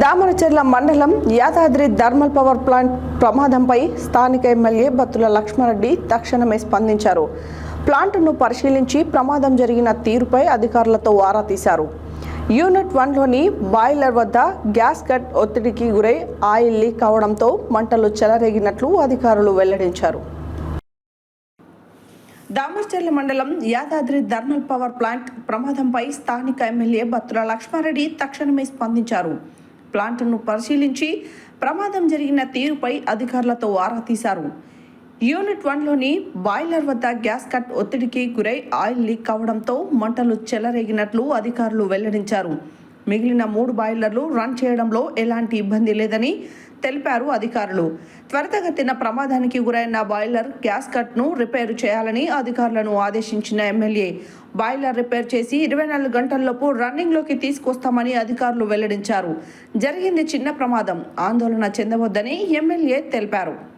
దామరచెర్ల మండలం Yadadri thermal power plant ప్రమాదంపై స్థానిక ఎమ్మెల్యే బత్తుల లక్ష్మారెడ్డి తక్షణమే స్పందించారు. ప్లాంట్ను పరిశీలించి ప్రమాదం జరిగిన తీరుపై అధికారులతో ఆరా తీశారు. యూనిట్ వన్లోని బాయిలర్ వద్ద గ్యాస్ కట్ ఒత్తిడికి గురై ఆయిల్ లీక్ అవడంతో మంటలు చెలరేగినట్లు అధికారులు వెల్లడించారు. దామర్చర్ల మండలం యాదాద్రి థర్మల్ పవర్ ప్లాంట్ ప్రమాదంపై స్థానిక ఎమ్మెల్యే బత్తుల లక్ష్మారెడ్డి తక్షణమే స్పందించారు. ప్లాంట్ను పరిశీలించి ప్రమాదం జరిగిన తీరుపై అధికారులతో ఆరా తీశారు. యూనిట్ వన్లోని బాయిలర్ వద్ద గ్యాస్ కట్ ఒత్తిడికి గురై ఆయిల్ లీక్ కావడంతో మంటలు చెలరేగినట్లు అధికారులు వెల్లడించారు. మిగిలిన మూడు బాయిలర్లు రన్ చేయడంలో ఎలాంటి ఇబ్బంది లేదని తెలిపారు అధికారులు. త్వరితగతిన ప్రమాదానికి గురైన బాయిలర్ గ్యాస్ కట్ను రిపేరు చేయాలని అధికారులను ఆదేశించిన ఎమ్మెల్యే. బాయిలర్ రిపేర్ చేసి ఇరవై నాలుగు గంటల్లోపు రన్నింగ్లోకి తీసుకొస్తామని అధికారులు వెల్లడించారు. జరిగింది చిన్న ప్రమాదం. ఆందోళన చెందవద్దని ఎమ్మెల్యే తెలిపారు.